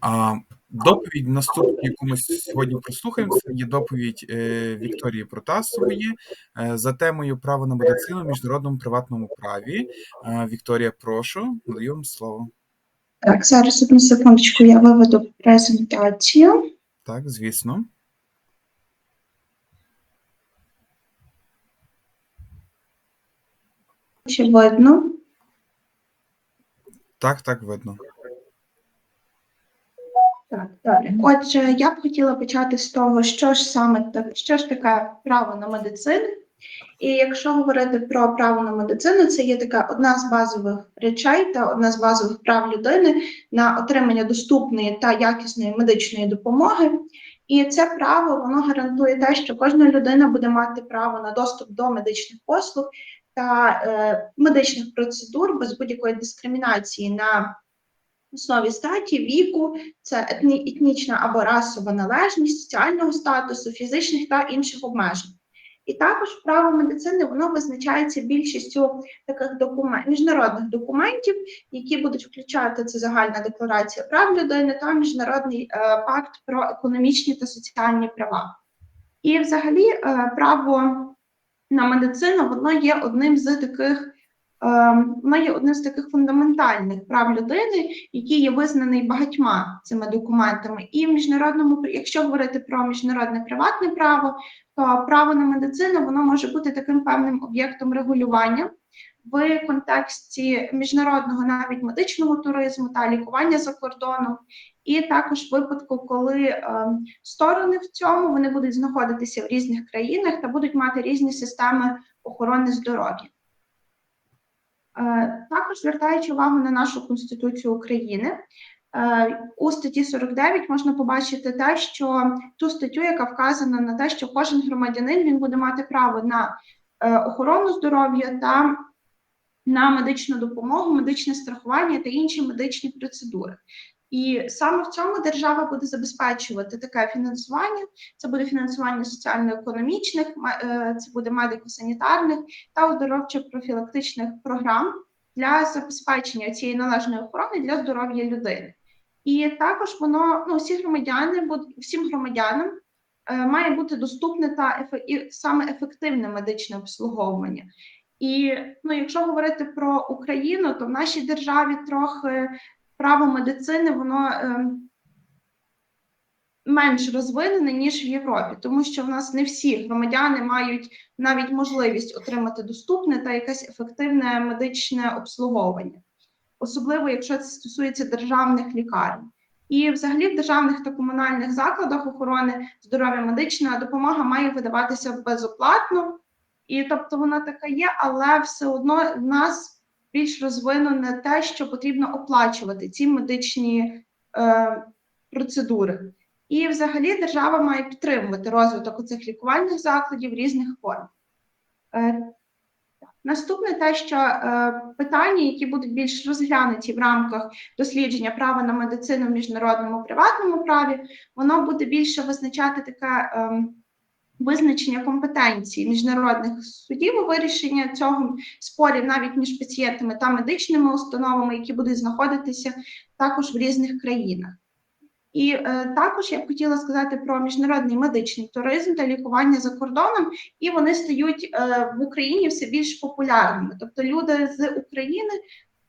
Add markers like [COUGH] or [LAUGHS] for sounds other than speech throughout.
А доповідь наступну, яку ми сьогодні прослухаємо, це є доповідь е, Вікторії Протасової е, за темою право на медицину в міжнародному приватному праві. Е, Вікторія, прошу, надаю вам слово. Так, зараз одну секундочку я виведу презентацію. Так, звісно. Чи видно? Так, так, видно. Так, далі. Отже, я б хотіла почати з того, що ж саме що ж таке право на медицину. І якщо говорити про право на медицину, це є така одна з базових речей та одна з базових прав людини на отримання доступної та якісної медичної допомоги. І це право воно гарантує те, що кожна людина буде мати право на доступ до медичних послуг та е, медичних процедур без будь-якої дискримінації на основі статі, віку, це етні, етнічна або расова належність, соціального статусу, фізичних та інших обмежень. І також право медицини воно визначається більшістю таких документів, міжнародних документів, які будуть включати це загальна декларація прав людини та міжнародний е, пакт про економічні та соціальні права. І, взагалі, е, право на медицину воно є одним з таких. Ем, воно є одним з таких фундаментальних прав людини, який є визнаний багатьма цими документами. І в міжнародному, якщо говорити про міжнародне приватне право, то право на медицину воно може бути таким певним об'єктом регулювання в контексті міжнародного навіть медичного туризму та лікування за кордоном. І також випадку, коли е, сторони в цьому вони будуть знаходитися в різних країнах та будуть мати різні системи охорони здоров'я. Е, також звертаючи увагу на нашу Конституцію України, е, у статті 49 можна побачити те, що ту статтю, яка вказана на те, що кожен громадянин він буде мати право на е, охорону здоров'я та на медичну допомогу, медичне страхування та інші медичні процедури. І саме в цьому держава буде забезпечувати таке фінансування. Це буде фінансування соціально-економічних, е, це буде медико-санітарних та оздоровчо-профілактичних програм для забезпечення цієї належної охорони для здоров'я людини. І також воно ну всі громадяни всім громадянам е, має бути доступне та і саме ефективне медичне обслуговування. І ну, якщо говорити про Україну, то в нашій державі трохи право медицини воно е, менш розвинене, ніж в Європі, тому що в нас не всі громадяни мають навіть можливість отримати доступне та якесь ефективне медичне обслуговування, особливо якщо це стосується державних лікарень. І, взагалі, в державних та комунальних закладах охорони здоров'я медична допомога має видаватися безоплатно, і тобто вона така є, але все одно в нас більш розвинене те, що потрібно оплачувати ці медичні е, процедури. І, взагалі, держава має підтримувати розвиток цих лікувальних закладів різних форм. Е, Наступне те, що е, питання, які будуть більш розглянуті в рамках дослідження права на медицину в міжнародному приватному праві, воно буде більше визначати таке. Е, визначення компетенції міжнародних судів у вирішенні цього спорів навіть між пацієнтами та медичними установами, які будуть знаходитися також в різних країнах. І е, також я б хотіла сказати про міжнародний медичний туризм та лікування за кордоном, і вони стають е, в Україні все більш популярними. Тобто люди з України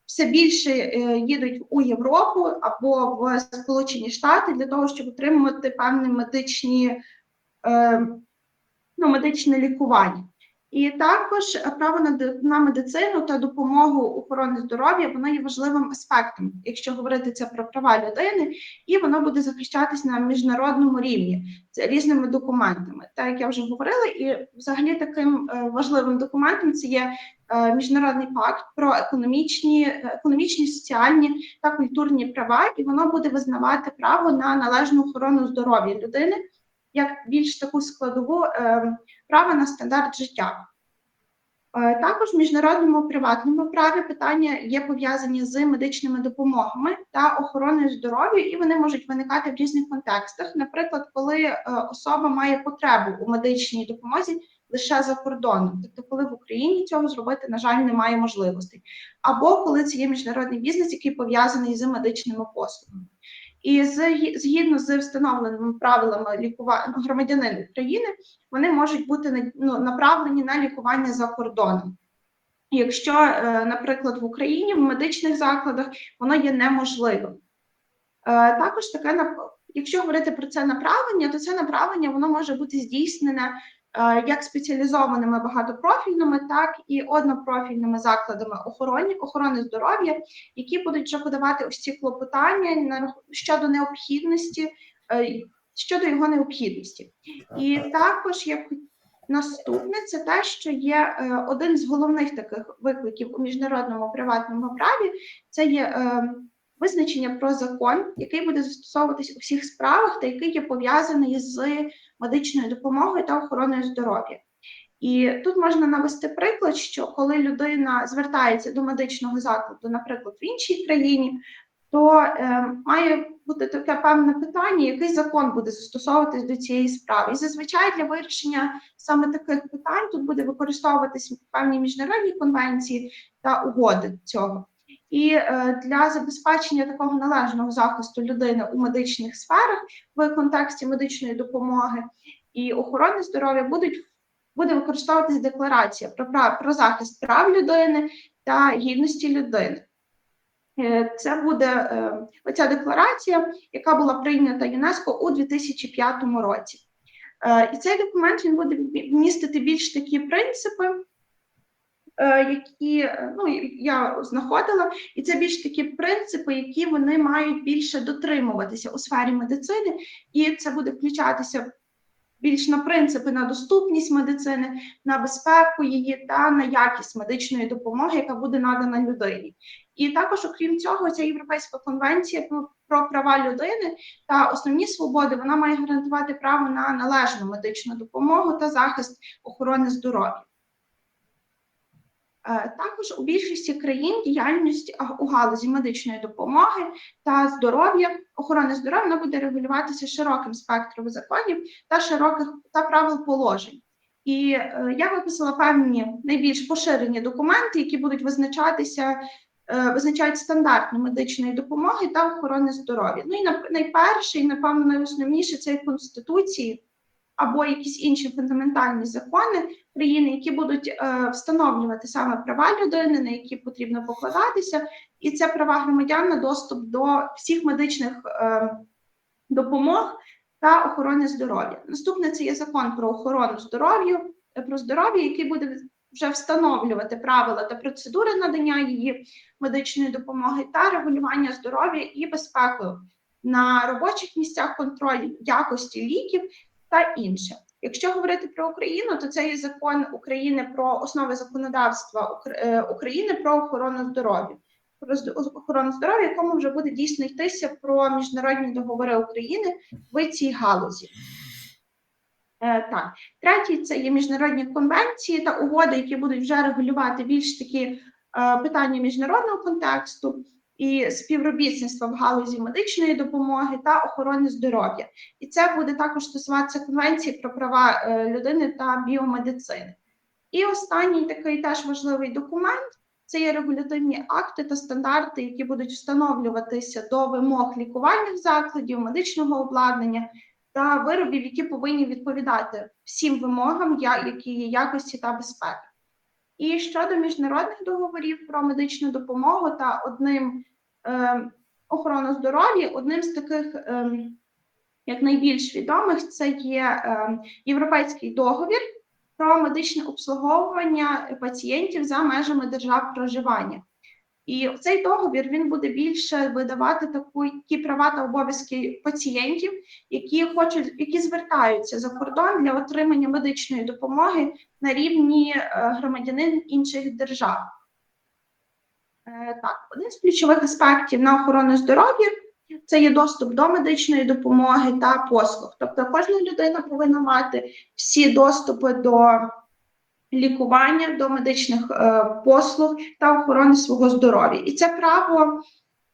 все більше е, їдуть у Європу або в Сполучені Штати для того, щоб отримувати певні медичні. Е, ну, медичне лікування. І також право на медицину та допомогу охорони здоров'я воно є важливим аспектом, якщо говорити це про права людини, і воно буде захищатись на міжнародному рівні це різними документами. Так як я вже говорила, і взагалі таким е, важливим документом це є е, міжнародний пакт про економічні, економічні, соціальні та культурні права, і воно буде визнавати право на належну охорону здоров'я людини як більш таку складову е, права на стандарт життя. Е, також в міжнародному приватному праві питання є пов'язані з медичними допомогами та охороною здоров'я, і вони можуть виникати в різних контекстах. Наприклад, коли е, особа має потребу у медичній допомозі лише за кордоном, тобто, коли в Україні цього зробити, на жаль, немає можливостей, або коли це є міжнародний бізнес, який пов'язаний з медичними послугами. І згідно з встановленими правилами лікування громадянин України, вони можуть бути ну, направлені на лікування за кордоном. Якщо, е, наприклад, в Україні в медичних закладах воно є неможливим. Е, Також таке якщо говорити про це направлення, то це направлення воно може бути здійснене як спеціалізованими багатопрофільними, так і однопрофільними закладами охорони, охорони здоров'я, які будуть вже подавати ось ці клопотання на щодо необхідності, е, щодо його необхідності. І також як наступне, це те, що є е, один з головних таких викликів у міжнародному приватному праві, це є е, визначення про закон, який буде застосовуватись у всіх справах, та який є пов'язаний з медичною допомогою та охороною здоров'я. І тут можна навести приклад, що коли людина звертається до медичного закладу, наприклад, в іншій країні, то е, має бути таке певне питання, який закон буде застосовуватись до цієї справи. І зазвичай для вирішення саме таких питань тут буде використовуватись певні міжнародні конвенції та угоди цього. І е, для забезпечення такого належного захисту людини у медичних сферах в контексті медичної допомоги і охорони здоров'я будуть буде використовуватись декларація про прав про захист прав людини та гідності людини. Е, Це буде е, оця декларація, яка була прийнята ЮНЕСКО у 2005 році. І цей документ він буде містити більш такі принципи, які е, ну, я знаходила, і це більш такі принципи, які вони мають більше дотримуватися у сфері медицини, і це буде включатися більш на принципи на доступність медицини, на безпеку її та на якість медичної допомоги, яка буде надана людині. І також, окрім цього, ця європейська конвенція про права людини та основні свободи вона має гарантувати право на належну медичну допомогу та захист охорони здоров'я. Е, Також у більшості країн діяльність у галузі медичної допомоги та здоров'я, охорони здоров'я буде регулюватися широким спектром законів та широких та правил положень. І е, я виписала певні найбільш поширені документи, які будуть визначатися, е, визначають стандарти медичної допомоги та охорони здоров'я. Ну і найперше, і напевно найосновніше це конституції або якісь інші фундаментальні закони країни, які будуть е, встановлювати саме права людини, на які потрібно покладатися, і це права громадян на доступ до всіх медичних е, допомог та охорони здоров'я. Наступне це є закон про охорону здоров'я, е, про здоров'я, який буде вже встановлювати правила та процедури надання її медичної допомоги та регулювання здоров'я і безпеки на робочих місцях контроль якості ліків та інше. Якщо говорити про Україну, то це є закон України про основи законодавства е, України про охорону здоров'я. Про охорону здоров'я, якому вже буде дійсно йтися про міжнародні договори України в цій галузі. Е, так, третій це є міжнародні конвенції та угоди, які будуть вже регулювати більш такі е, питання міжнародного контексту і співробітництва в галузі медичної допомоги та охорони здоров'я. І це буде також стосуватися конвенції про права е, людини та біомедицини. І останній такий теж важливий документ це є регулятивні акти та стандарти, які будуть встановлюватися до вимог лікувальних закладів, медичного обладнання та виробів, які повинні відповідати всім вимогам, які є якості та безпеки. І щодо міжнародних договорів про медичну допомогу та одним е, охорону здоров'я, одним з таких е, як найбільш відомих, це є е, Європейський договір про медичне обслуговування пацієнтів за межами держав проживання. І цей договір він буде більше видавати такі права та обов'язки пацієнтів, які хочуть, які звертаються за кордон для отримання медичної допомоги на рівні е, громадянин інших держав. Е, Так, один з ключових аспектів на охорону здоров'я це є доступ до медичної допомоги та послуг. Тобто кожна людина повинна мати всі доступи до лікування, до медичних е, послуг та охорони свого здоров'я. І це право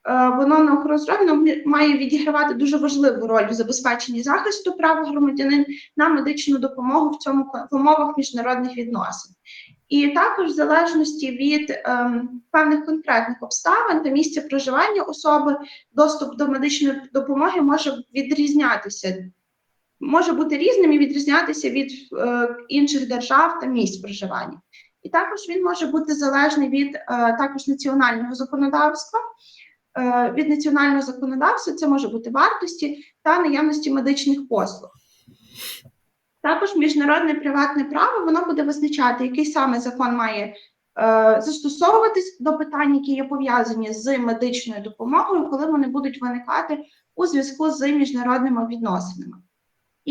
е, воно на охорону здоров'я воно має відігравати дуже важливу роль в забезпеченні захисту прав громадянин на медичну допомогу в цьому в умовах міжнародних відносин. І також в залежності від ем, певних конкретних обставин та місця проживання особи, доступ до медичної допомоги може відрізнятися, може бути різним і відрізнятися від е, інших держав та місць проживання. І також він може бути залежний від е, також національного законодавства. Е, від національного законодавства це може бути вартості та наявності медичних послуг. Також міжнародне приватне право воно буде визначати, який саме закон має е, застосовуватись до питань, які є пов'язані з медичною допомогою, коли вони будуть виникати у зв'язку з міжнародними відносинами.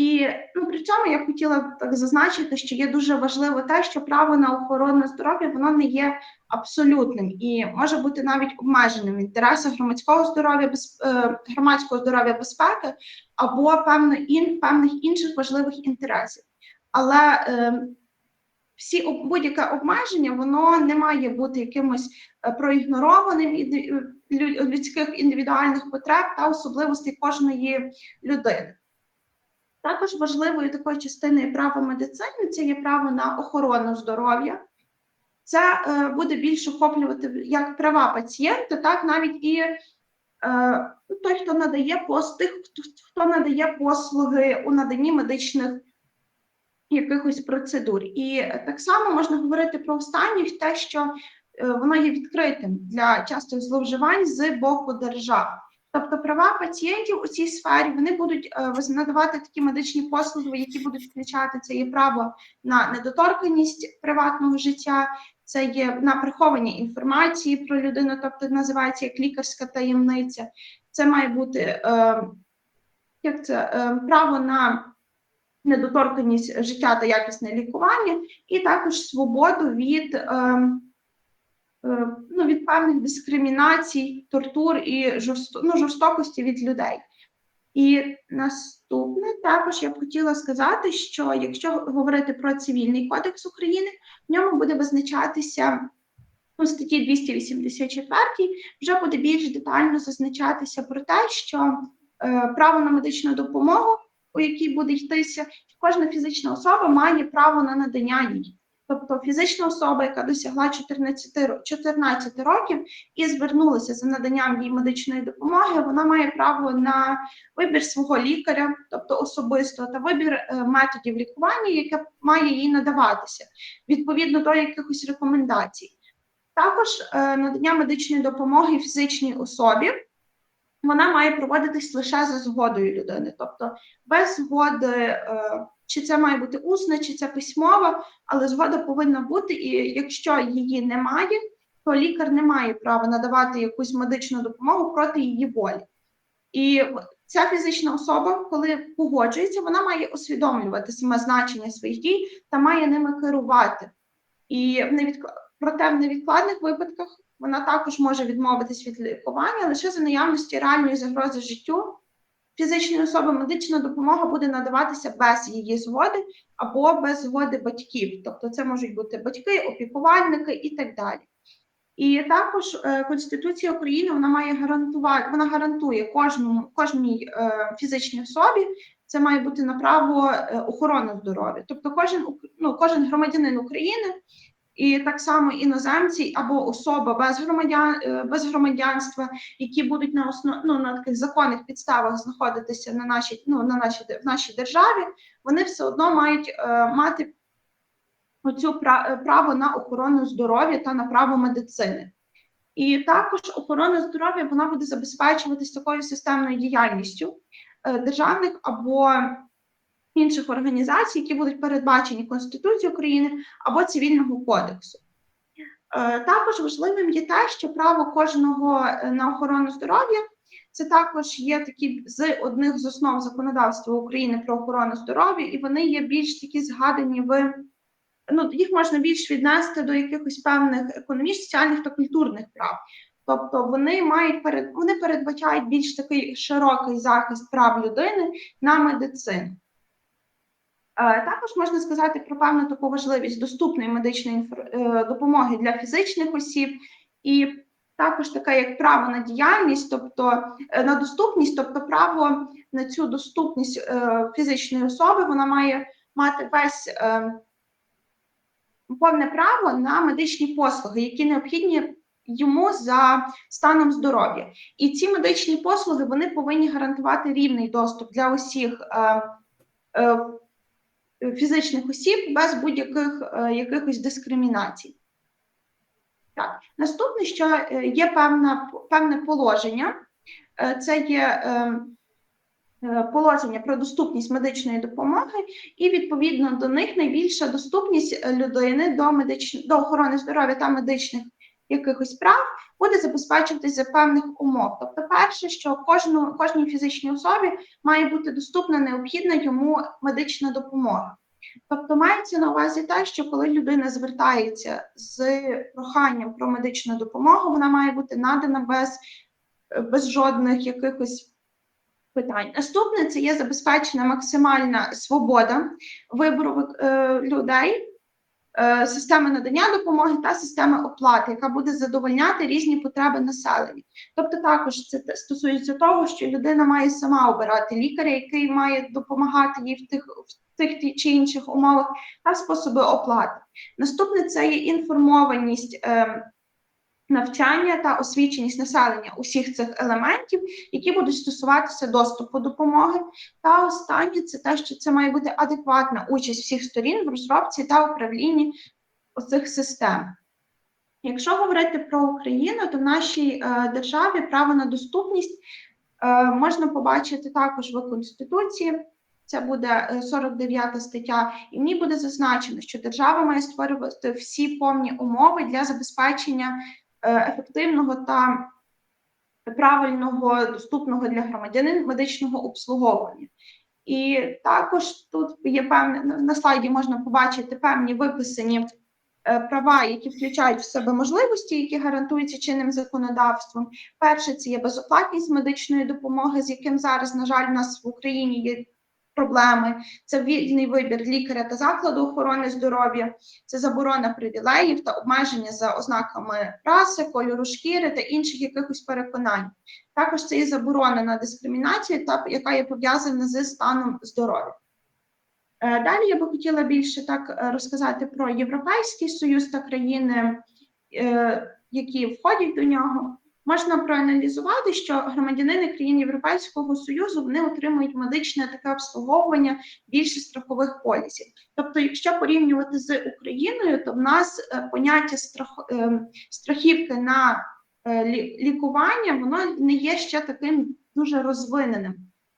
І ну, при цьому я хотіла так зазначити, що є дуже важливо те, що право на охорону здоров'я воно не є абсолютним і може бути навіть обмеженим в інтересах громадського здоров'я, е, громадського здоров'я безпеки або певно, ін, певних інших важливих інтересів. Але е, всі будь-яке обмеження воно не має бути якимось е, проігнорованим від людських індивідуальних потреб та особливостей кожної людини. Також важливою такою частиною права медицини це є право на охорону здоров'я. Це е, буде більш охоплювати як права пацієнта, так навіть і е, ну, той, хто надає тих, хто, надає послуги у наданні медичних якихось процедур. І так само можна говорити про останніх те, що е, воно є відкритим для частих зловживань з боку держав. Тобто права пацієнтів у цій сфері вони будуть е, надавати такі медичні послуги, які будуть включати це є право на недоторканність приватного життя, це є на приховання інформації про людину, тобто називається як лікарська таємниця. Це має бути е, як це е, право на недоторканність життя та якісне лікування, і також свободу від. Е, е, ну, від певних дискримінацій, тортур і жорсто, ну, жорстокості від людей. І наступне також я б хотіла сказати, що якщо говорити про цивільний кодекс України, в ньому буде визначатися у статті 284 вже буде більш детально зазначатися про те, що е, право на медичну допомогу, у якій буде йтися, кожна фізична особа має право на надання їй. Тобто фізична особа, яка досягла 14, 14 років і звернулася за наданням їй медичної допомоги, вона має право на вибір свого лікаря, тобто особисто, та вибір е, методів лікування, яке має їй надаватися відповідно до якихось рекомендацій. Також е, надання медичної допомоги фізичній особі вона має проводитись лише за згодою людини, тобто без згоди, е, чи це має бути усна, чи це письмова, але згода повинна бути, і якщо її немає, то лікар не має права надавати якусь медичну допомогу проти її волі. І ця фізична особа, коли погоджується, вона має усвідомлювати саме значення своїх дій та має ними керувати. І в невідк- проте в невідкладних випадках вона також може відмовитись від лікування лише за наявності реальної загрози життю. Фізичної особи медична допомога буде надаватися без її згоди або без згоди батьків. Тобто це можуть бути батьки, опікувальники і так далі. І також е, Конституція України вона має гарантувати, вона гарантує кожному кожній е, фізичній особі. Це має бути на право е, охорони здоров'я. Тобто, кожен ну, кожен громадянин України і так само іноземці або особа без громадян е, без громадянства, які будуть на основ, ну, на таких законних підставах знаходитися на нашій ну на нашій в нашій державі, вони все одно мають е, мати оцю е, право на охорону здоров'я та на право медицини. І також охорона здоров'я вона буде забезпечуватись такою системною діяльністю державних або інших організацій, які будуть передбачені Конституцією України або Цивільного кодексу. Е, Також важливим є те, що право кожного е, на охорону здоров'я це також є такі з одних з основ законодавства України про охорону здоров'я, і вони є більш такі згадані в ну їх можна більш віднести до якихось певних економічних, соціальних та культурних прав. Тобто вони мають перед вони передбачають більш такий широкий захист прав людини на медицину. Е, Також можна сказати про певну таку важливість доступної медичної е, допомоги для фізичних осіб, і також таке як право на діяльність, тобто е, на доступність, тобто право на цю доступність фізичної особи, вона має мати весь повне право на медичні послуги, які необхідні йому за станом здоров'я. І ці медичні послуги вони повинні гарантувати рівний доступ для усіх е, е, фізичних осіб без будь-яких е, якихось дискримінацій. Так, наступне, що е, є певна, певне положення, Е, це є положення про доступність медичної допомоги, і відповідно до них найбільша доступність людини до медич... до охорони здоров'я та медичних якихось прав буде забезпечуватися за певних умов. Тобто, перше, що кожну кожній фізичній особі має бути доступна необхідна йому медична допомога. Тобто мається на увазі те, що коли людина звертається з проханням про медичну допомогу, вона має бути надана без, без жодних якихось питань. Наступне це є забезпечена максимальна свобода вибору е, людей, системи надання допомоги та системи оплати, яка буде задовольняти різні потреби населення. Тобто, також це стосується того, що людина має сама обирати лікаря, який має допомагати їй в тих в тих чи інших умовах, та способи оплати. Наступне це є інформованість. Е, Навчання та освіченість населення усіх цих елементів, які будуть стосуватися доступу допомоги. Та останнє це те, що це має бути адекватна участь всіх сторін в розробці та управлінні оцих систем. Якщо говорити про Україну, то в нашій е, державі право на доступність е, можна побачити також в Конституції. Це буде е, 49 стаття, і в ній буде зазначено, що держава має створювати всі повні умови для забезпечення е, ефективного та правильного, доступного для громадянин медичного обслуговування. І також тут є певне на- на слайді можна побачити певні виписані е, права, які включають в себе можливості, які гарантуються чинним законодавством. Перше це є безоплатність медичної допомоги, з яким зараз, на жаль, у нас в Україні є проблеми. Це вільний вибір лікаря та закладу охорони здоров'я, це заборона привілеїв та обмеження за ознаками раси, кольору шкіри та інших якихось переконань. Також це є заборона на дискримінацію, та яка є пов'язана з станом здоров'я. Е, Далі я би хотіла більше так е, розказати про Європейський Союз та країни, е, які входять до нього. Можна проаналізувати, що громадянини країн Європейського Союзу вони отримують медичне таке обслуговування більше страхових полісів. Тобто, якщо порівнювати з Україною, то в нас е, поняття страх, е, страхівки на е, лікування воно не є ще таким дуже розвиненим.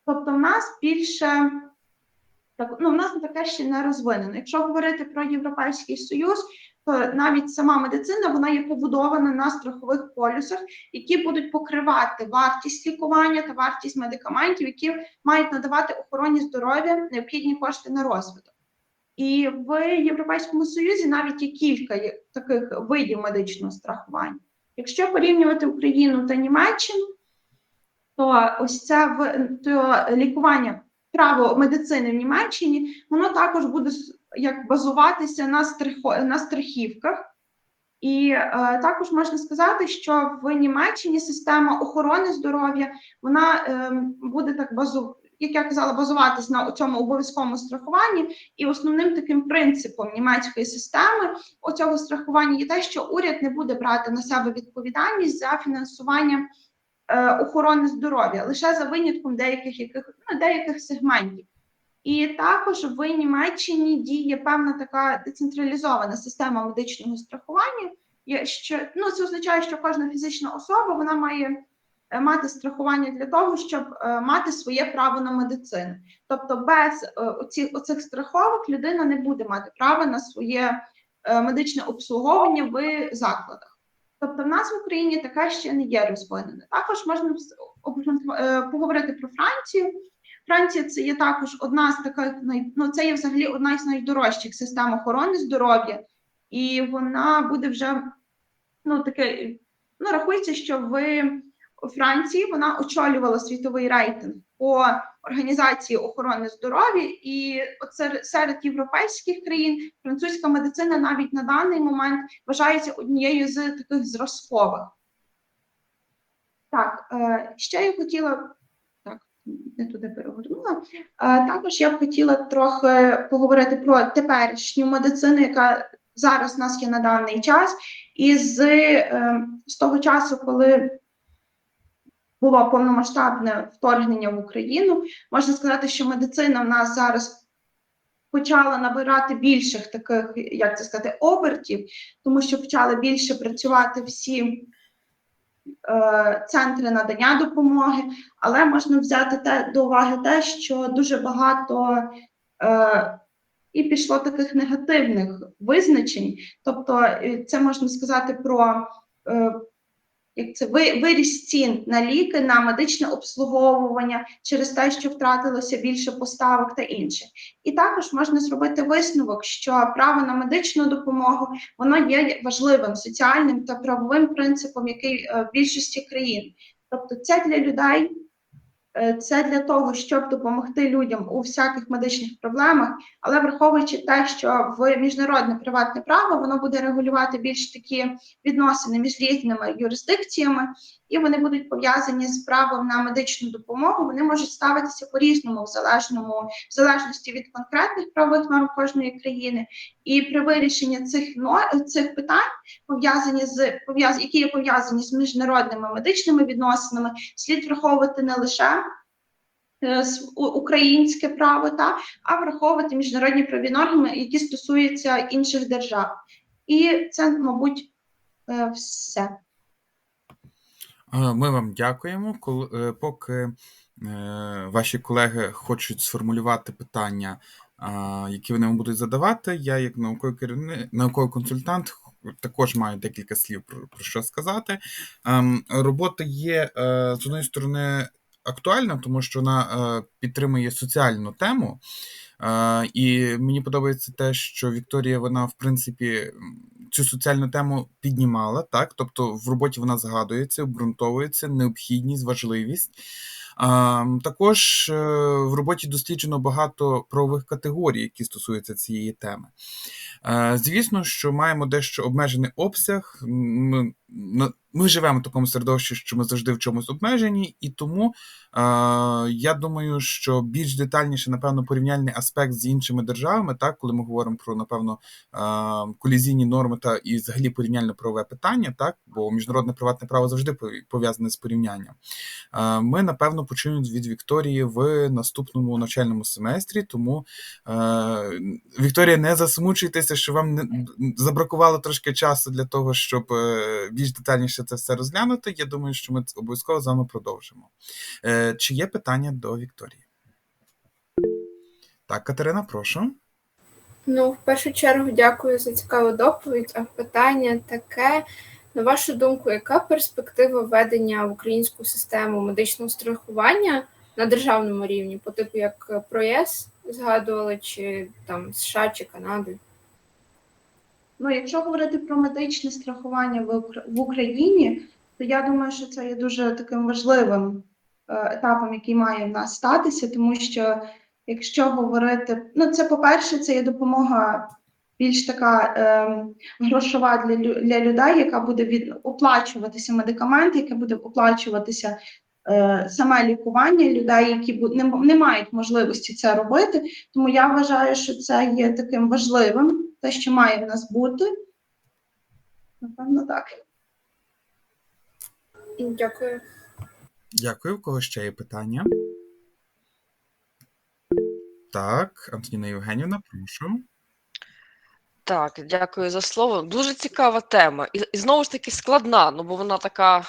Тобто, в нас більше так, ну, в нас таке ще не розвинено. Якщо говорити про Європейський Союз, навіть сама медицина вона є побудована на страхових полюсах, які будуть покривати вартість лікування та вартість медикаментів, які мають надавати охороні здоров'я необхідні кошти на розвиток. І в Європейському Союзі навіть є кілька таких видів медичного страхування. Якщо порівнювати Україну та Німеччину, то ось це в то лікування право медицини в Німеччині, воно також буде як базуватися на страхо, на страхівках. І е, також можна сказати, що в Німеччині система охорони здоров'я вона е, буде так базу, як я казала, базуватись на цьому обов'язковому страхуванні. І основним таким принципом німецької системи оцього страхування є те, що уряд не буде брати на себе відповідальність за фінансування охорони здоров'я лише за винятком деяких яких ну, деяких сегментів. І також в Німеччині діє певна така децентралізована система медичного страхування. Що ну це означає, що кожна фізична особа вона має е, мати страхування для того, щоб е, мати своє право на медицину. Тобто, без е, оці, оцих страховок людина не буде мати права на своє е, медичне обслуговування в закладах. Тобто, в нас в Україні таке ще не є розвинене. Також можна е, поговорити про Францію. Франція це є також одна з таких ну, це є взагалі одна із найдорожчих систем охорони здоров'я, і вона буде вже ну таке. Ну рахується, що в Франції вона очолювала світовий рейтинг по організації охорони здоров'я, і от серед, європейських країн французька медицина навіть на даний момент вважається однією з таких зразкових. Так, е, ще я хотіла так, не туди перегорнула. Е, також я б хотіла трохи поговорити про теперішню медицину, яка зараз у нас є на даний час, і з, е, з того часу, коли було повномасштабне вторгнення в Україну, можна сказати, що медицина в нас зараз почала набирати більших таких, як це сказати, обертів, тому що почали більше працювати всі е, центри надання допомоги, але можна взяти те, до уваги те, що дуже багато е, і пішло таких негативних визначень. Тобто, е, це можна сказати про е, як це ви- виріс цін на ліки, на медичне обслуговування через те, що втратилося більше поставок та інше. І також можна зробити висновок, що право на медичну допомогу воно є важливим соціальним та правовим принципом, який е, в більшості країн. Тобто, це для людей, це для того, щоб допомогти людям у всяких медичних проблемах, але враховуючи те, що в міжнародне приватне право воно буде регулювати більш такі відносини між різними юрисдикціями, і вони будуть пов'язані з правом на медичну допомогу. Вони можуть ставитися по-різному в залежному в залежності від конкретних правових норм кожної країни. І при вирішенні цих цих питань, пов'язані з пов'яз, які є пов'язані з міжнародними медичними відносинами, слід враховувати не лише е, українське право, та а враховувати міжнародні праві норми, які стосуються інших держав. І це, мабуть, е, все. Ми вам дякуємо. Кол- е, Поки ваші колеги хочуть сформулювати питання, які вони будуть задавати, я, як науковий керівник, науковий консультант, також маю декілька слів про, про що сказати. Ем, Робота є е, з однієї сторони актуальна, тому що вона е, підтримує соціальну тему. Е, І мені подобається те, що Вікторія, вона, в принципі, цю соціальну тему піднімала, так? Тобто в роботі вона згадується, обґрунтовується, необхідність, важливість. А, також е, в роботі досліджено багато правових категорій, які стосуються цієї теми. Е, Звісно, що маємо дещо обмежений обсяг. Ми, ми живемо в такому середовищі, що ми завжди в чомусь обмежені, і тому е, я думаю, що більш детальніше, напевно, порівняльний аспект з іншими державами, так, коли ми говоримо про, напевно, е, колізійні норми та і взагалі порівняльне правове питання, так, бо міжнародне приватне право завжди пов'язане з порівнянням. Е, Ми, напевно, почуємо від Вікторії в наступному навчальному семестрі. Тому, е, Вікторія, не засмучуйтеся, що вам не забракувало трошки часу для того, щоб е, більш детальніше це все розглянути. Я думаю, що ми обов'язково з вами продовжимо. Е, Чи є питання до Вікторії? Так, Катерина, прошу. Ну, в першу чергу, дякую за цікаву доповідь. А питання таке: на вашу думку, яка перспектива введення в українську систему медичного страхування на державному рівні, по типу як про ЄС згадували, чи там США чи Канади? Ну, якщо говорити про медичне страхування в, Україні, то я думаю, що це є дуже таким важливим е, етапом, який має в нас статися, тому що якщо говорити, ну це по-перше, це є допомога більш така ем, грошова для, для людей, яка буде від оплачуватися медикаменти, яке буде оплачуватися е, саме лікування людей, які бу- не, не мають можливості це робити. Тому я вважаю, що це є таким важливим, те, що має в нас бути. Напевно, так. Дякую. Дякую. У кого ще є питання? Так, Антоніна Євгенівна, прошу. Так, дякую за слово. Дуже цікава тема. І, і знову ж таки складна, ну бо вона така е,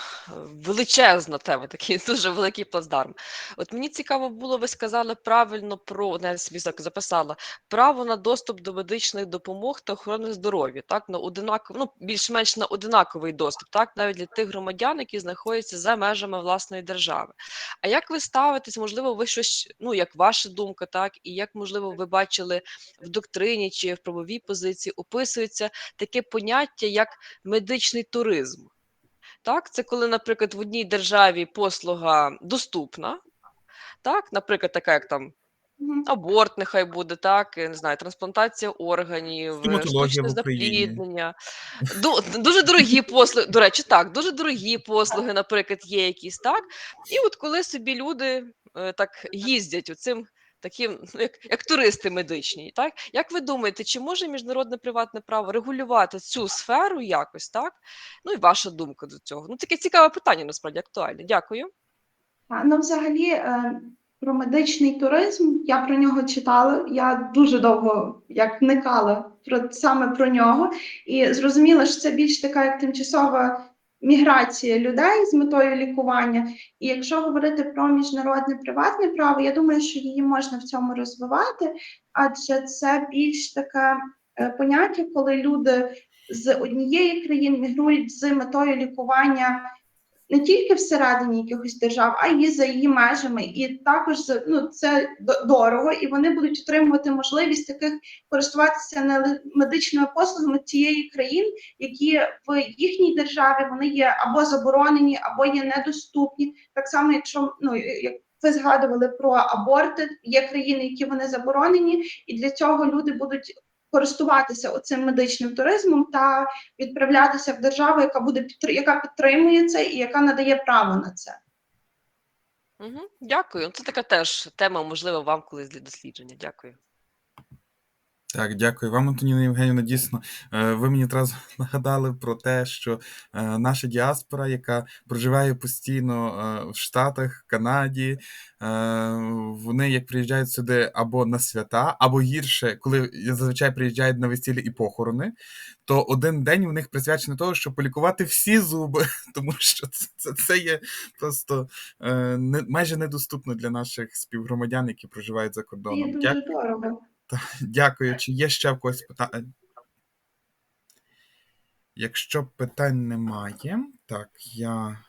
величезна тема, такий [LAUGHS] дуже великий плацдарм. От мені цікаво було, ви сказали правильно про, не собі записала, право на доступ до медичних допомог та охорони здоров'я, так, на одинаков, ну, більш-менш на одинаковий доступ, так, навіть для тих громадян, які знаходяться за межами власної держави. А як ви ставитесь, можливо, ви щось, ну, як ваша думка, так, і як, можливо, ви бачили в доктрині чи в правовій позиції описується таке поняття як медичний туризм. Так, це коли, наприклад, в одній державі послуга доступна, так, наприклад, така як там аборт нехай буде, так, я не знаю, трансплантація органів, штучне запліднення. Дуже дорогі послуги, до речі, так, дуже дорогі послуги, наприклад, є якісь, так. І от коли собі люди е, так їздять оцим таким, ну, як, як туристи медичні, так? Як ви думаєте, чи може міжнародне приватне право регулювати цю сферу якось, так? Ну і ваша думка до цього. Ну, таке цікаве питання, насправді актуальне. Дякую. Ну, взагалі, е, про медичний туризм я про нього читала. Я дуже довго як вникала про саме про нього, і зрозуміла, що це більш така як тимчасова міграція людей з метою лікування. І якщо говорити про міжнародне приватне право, я думаю, що її можна в цьому розвивати, адже це більш таке е, поняття, коли люди з однієї країни мігрують з метою лікування не тільки всередині якихось держав, а й за її межами. І також ну, це дорого, і вони будуть отримувати можливість таких користуватися не медичними послугами цієї країн, які в їхній державі вони є або заборонені, або є недоступні. Так само, якщо ну як ви згадували про аборти, є країни, які вони заборонені, і для цього люди будуть. Користуватися оцим медичним туризмом та відправлятися в державу, яка буде яка підтримує це і яка надає право на це. Угу. Дякую. Це така теж тема, можливо, вам колись для дослідження. Дякую. Так, дякую вам, Антоніна Євгенівна. Дійсно, е, ви мені одразу [LAUGHS] нагадали про те, що е, наша діаспора, яка проживає постійно е, в Штатах, Канаді, вони як приїжджають сюди або на свята, або гірше, коли зазвичай приїжджають на весілля і похорони, то один день у них присвячений того, щоб полікувати всі зуби, [LAUGHS] тому що це, це, це є просто не, майже недоступно для наших співгромадян, які проживають за Це кордоном. дуже дорого. Дякую. Чи є ще в когось питання? Якщо питань немає, так, я